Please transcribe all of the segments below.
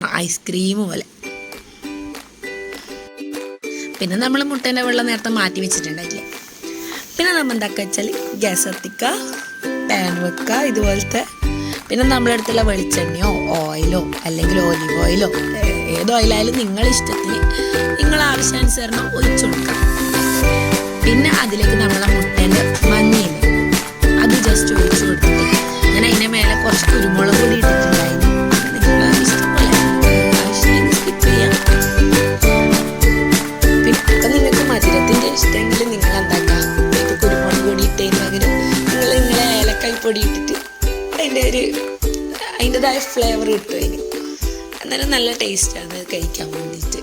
Ice cream പോലെ പിന്നെ നമ്മൾ മുട്ടേന്റെ വെള്ളം നേരത്തെ മാറ്റി വെച്ചിട്ടുണ്ടായില്ലേ പിന്നെ നമ്മൾ എന്താക്കുക വെച്ചാൽ ഗ്യാസ് കത്തിക്കുക പാൻ വെക്കുക ഇതുപോലത്തെ. പിന്നെ നമ്മുടെ അടുത്തുള്ള വെളിച്ചെണ്ണയോ ഓയിലോ അല്ലെങ്കിൽ ഓലിവ് ഓയിലോ ഏത് ഓയിലായാലും നിങ്ങളുടെ ഇഷ്ടത്തിന് നിങ്ങൾ ആവശ്യാനുസരണം ഒഴിച്ചു കൊടുക്കുക പിന്നെ അതിലേക്ക് നമ്മളെ മുട്ടേന്റെ മഞ്ഞയില്ലേ അത് ജസ്റ്റ് ഒഴിച്ചു കൊടുത്തിട്ട് ഞാൻ അതിന്റെ മേലെ കുറച്ച് കുരുമുളക് പൊടി നിങ്ങളെ ഏലക്കായ് പൊടി ഇട്ടിട്ട് അതിന്റെ ഒരു അതിന്റെതായ ഫ്ലേവർ കിട്ടും അതിന്. അന്നേരം നല്ല ടേസ്റ്റാണ് കഴിക്കാൻ വേണ്ടിയിട്ട്.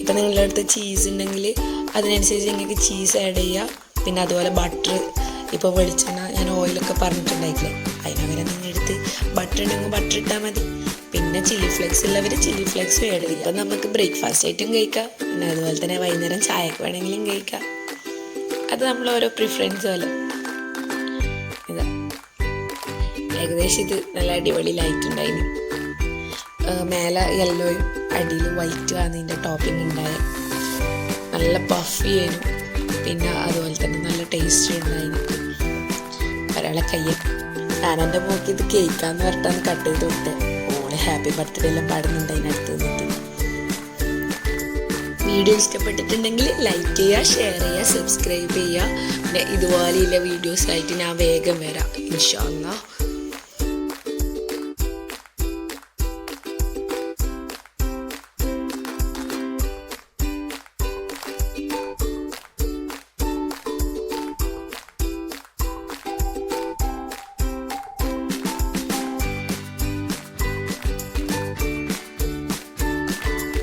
ഇപ്പം നിങ്ങളുടെ അടുത്ത് ചീസ് ഉണ്ടെങ്കിൽ അതിനനുസരിച്ച് നിങ്ങൾക്ക് ചീസ് ആഡ് ചെയ്യുക പിന്നെ അതുപോലെ ബട്ടർ ഇപ്പോൾ വെളിച്ചെണ്ണ ഞാൻ ഓയിലൊക്കെ പറഞ്ഞിട്ടുണ്ടായിട്ടില്ലേ? അതിനവരെ നിങ്ങളുടെ അടുത്ത് ബട്ടർ ഉണ്ടെങ്കിൽ ബട്ടർ ഇട്ടാൽ മതി. പിന്നെ ചില്ലി ഫ്ലേക്സ് ഉള്ളവർ ചില്ലി ഫ്ലേക്സ് ആഡ് ചെയ്യും. ഇപ്പം നമുക്ക് ബ്രേക്ക്ഫാസ്റ്റ് ആയിട്ടും കഴിക്കാം. പിന്നെ അതുപോലെ തന്നെ വൈകുന്നേരം ചായക്ക് വേണമെങ്കിലും കഴിക്കാം. അത് നമ്മൾ ഓരോ പ്രിഫറൻസ് പോലെ. ഇതാ. ഏകദേശം ഇത് നല്ല അടിപൊളി ലൈറ്റ് ഉണ്ടായിരുന്നു ഏഹ് മേലെ യെല്ലോയും അടിയിൽ വൈറ്റും ആണ് ഇതിന്റെ ടോപ്പിംഗ് ഉണ്ടായത് നല്ല പഫി ആയിരുന്നു പിന്നെ അതുപോലെ തന്നെ നല്ല ടേസ്റ്റ് ഉണ്ടായിരുന്നു ഒരാളെ കയ്യ ഞാനെന്റെ മോക്ക് ഇത് കേക്കാന്ന് പറഞ്ഞിട്ടാണ് കട്ട് ചെയ്ത് വിട്ട് ഓളെ ഹാപ്പി ബർത്ത്ഡേ എല്ലാം പാടുന്നുണ്ട് അതിനടുത്ത് നിന്നിട്ട്. വീഡിയോ ഇഷ്ടപ്പെട്ടിട്ടുണ്ടെങ്കിൽ ലൈക്ക് ചെയ്യുക ഷെയർ ചെയ്യുക സബ്സ്ക്രൈബ് ചെയ്യുക. പിന്നെ ഇതുപോലെയുള്ള വീഡിയോസായിട്ട് ഞാൻ വേഗം വരാം. ഇൻഷാ അല്ലാ